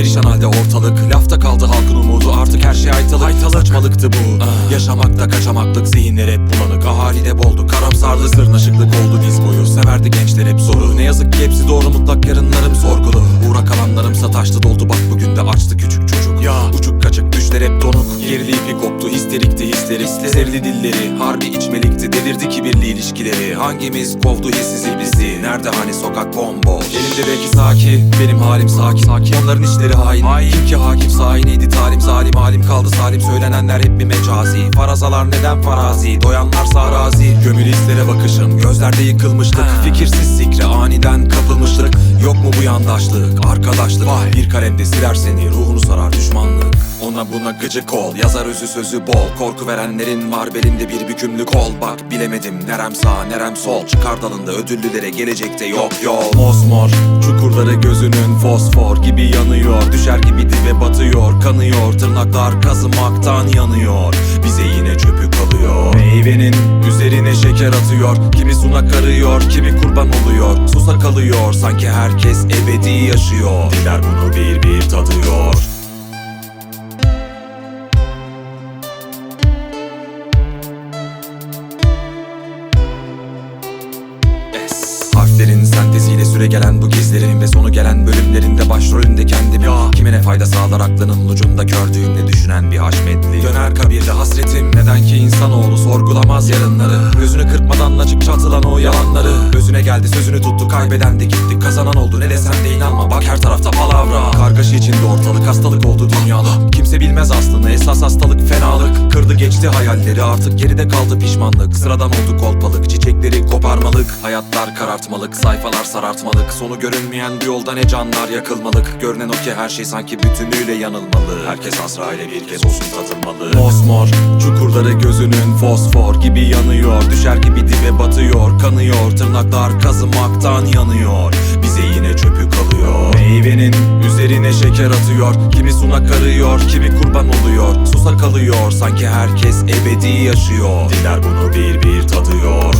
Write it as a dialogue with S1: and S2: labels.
S1: Perişan halde ortalık Lafta kaldı halkın umudu. Artık her şey aytalık, aytalık. Saçmalıktı bu. Yaşamakta kaçamaklık zihinler hep bulanık. Ahali de boldu karamsarlı zırnaşıklık oldu. Diz boyu Severdi gençler hep soru. Ne yazık ki hepsi doğru mutlak yarınlarım sorgulu. Uğrak alanlarım sataştı doldu. Bak bugün de açtı küçük çocuk. Ya. Uçuk kaçık düşler hep donuk. Gerili ipi koptu histerikti hisleri. Sevli dilleri harbi içmelikti. Delirdi kibirli ilişkileri. Hangimiz kovdu hissizi bizi? Nerede hani sokak bomboş? Elimde belki saki benim halim sakin. Sakin. Onların işleri hain. Kim ki hakim sahiniydi talim? Zalim Halim kaldı salim. Söylenenler hep bir mecazi. Farazalar neden farazi? Doyanlarsa arazi Gömülü hislere bakışım Gözlerde yıkılmışlık. Fikirsiz sikre aniden kapılmışlık. Yok mu bu yandaşlık arkadaşlık? Bir kalemde siler seni ruhunu sarar düşmanlık ona buna gıcık ol. Yazar özü sözü bol. Korku verenlerin var belinde bir bükümlü kol Bak bilemedim nerem sağ nerem sol. Çıkar dalında ödüllülere gelecekte yok yol. Mosmor çukurları gözünün fosfor gibi yanıyor. Düşer gibi dibe batıyor kanıyor. Tırnaklar kazımaktan yanıyor. Bize yine çöpü kalıyor. Meyvenin üzerine şeker atıyor. Kimi sunak arıyor kimi kurban oluyor. Susa kalıyor sanki herkes ebedi yaşıyor. Diler bunu bir bir tadıyor Es. Harflerin senteziyle süre gelen bu gizlerin Ve sonu gelen bölümlerinde başrolünde kendim ya. Kime ne fayda sağlar aklının ucunda gördüğümde düşünen bir haşmetli. Döner kabirde hasretim neden ki insanoğlu sorgulamaz yarınları? Gözünü kırpmadan açıkça atılan o yalanları. Özüne geldi sözünü tuttu kaybeden de gitti. Kazanan oldu ne desem de inanma bak her tarafta palavra. Kargaşa içinde ortalık hastalık oldu Kimse bilmez aslını. Esas hastalık fenalık. Kırdı geçti hayalleri. Artık geride kaldı pişmanlık. Sıradan oldu kolpalık. Çiçekleri koparmalık. Hayatlar karartmalık. Sayfalar sarartmalık. Sonu görünmeyen bir yolda ne canlar yakılmalık. Görünen o ki her şey sanki bütünüyle yanılmalı. Herkes Azra ile bir kez olsun tadılmalı Mosmor çukurları gözünün fosfor gibi yanıyor. Düşer gibi dibe batıyor kanıyor. Tırnaklar kazımaktan yanıyor. Bize yine çöpü kalıyor Meyvenin üzerine şeker atıyor. Kimi sunak arıyor kimi kurban oluyor. Susa kalıyor sanki herkes ebedi yaşıyor. Diler bunu bir bir tadıyor